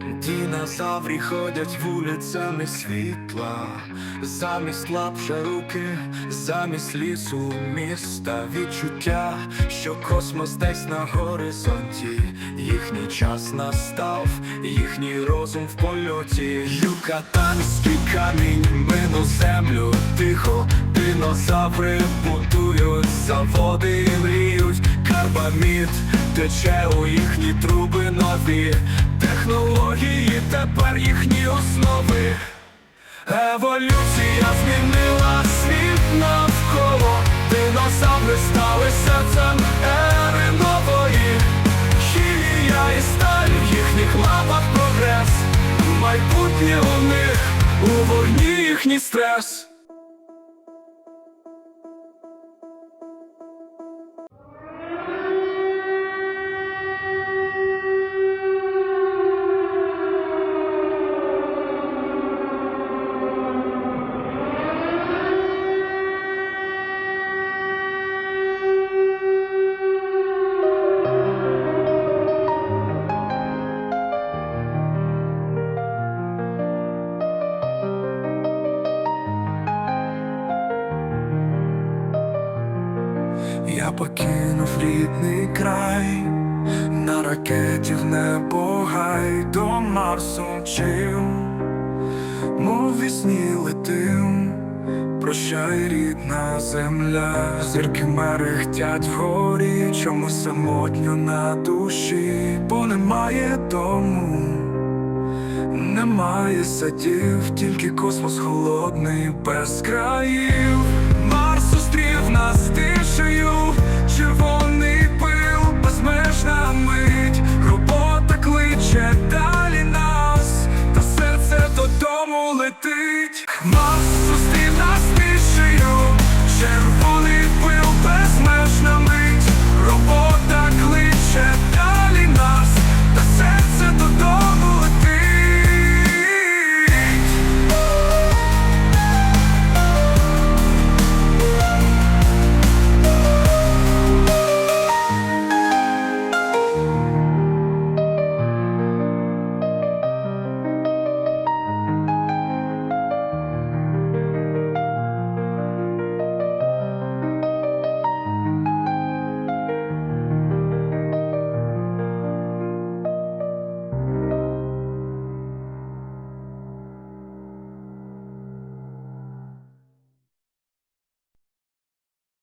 Дінозаврі ходять вулицями світла, замість лап руки, замість лісу міста. Відчуття, що космос десь на горизонті, їхній час настав, їхній розум в польоті. Юкатанський камінь мину землю. Тихо, динозаври будують заводи і мріють, карбамід тече у їхні труби нові. Технології тепер їхні основи. Еволюція змінила світ навколо, динозаври стали серцем ери нової. Хімія і сталь в їхніх лапах прогрес. Майбутнє у них у вогні їхній стрес. Я покинув рідний край, на ракеті в небо гай. До Марсу мчив, мов вісні летим, прощай, рідна земля, зірки мерехтять вгорі, чому самотньо на душі, бо немає дому. Немає садів, тільки космос холодний без країв. Нас тишею, червоний